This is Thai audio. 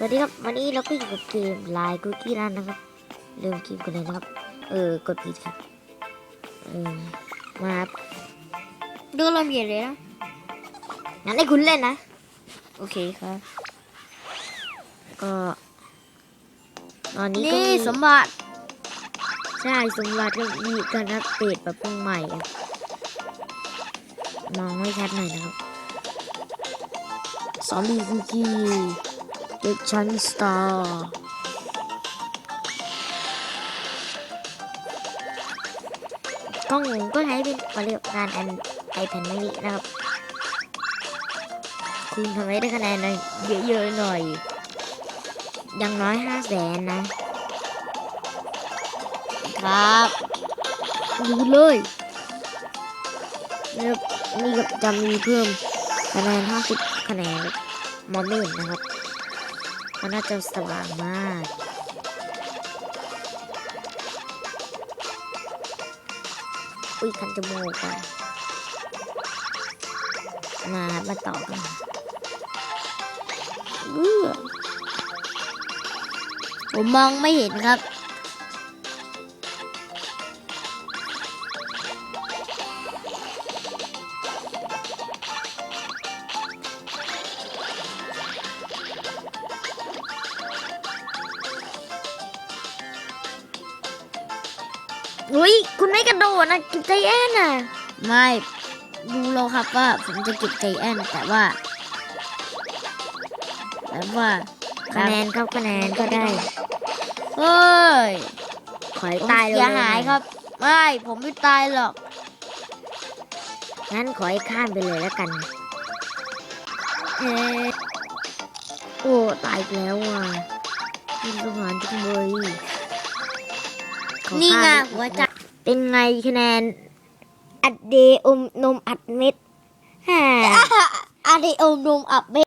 วัสดีครับวันนี้เราก็อยู่กับเกมลายคุกกี้รันนะครับ เริ่มเกมกันเลยนะครับ เออกดผิดครับเออมาครับดูลมเย็นเลยนะงั้นให้คุณเล่นนะ โอเคครับ ก็ ตอนนี้ก็นี่มีสมบัติ ใช่สมบัติก็มีการอัปเดตแบบเพิ่งใหม่ครับมองไม่ชัดหน่อยนะครับซอมบี้คุกกี้ เด็กชั้นสตาร์กล้องก็ใช้เป็นเขาเรียกงานอันไอแผ่นมินินะครับ คุณทำให้ได้คะแนนหน่อยเยอะๆหน่อยอย่างน้อยห้าแสนนะ ครับดูเลยนี่ครับนี่ก็จะมีเพิ่มคะแนน50คะแนนมอมเมนนะครับ มันน่าจะสว่างมาก อุ้ยคันจมูกอะมามาต่อกันผมมองไม่เห็นครับ อุ้ยคุณไม่กระโดดนะกิบใจแอนน่ะ ไม่ดูเราครับว่าผมจะเก็บใจแอนแต่ว่าแต่ว่าคะแนนครับคะแนนก็ได้เฮ้ยขอให้ผมตายเสียหายครับ ไม่ผมไม่ตายหรอกงั้นขอให้ข้ามไปเลยแล้วกันเอะโอ้ตายอีกแล้วอะ ไงาหัวใจเป็นไงคะแนน อัดเดอมนมอัดเม็ดฮ่าอัดเดอมนมอัดเม็ด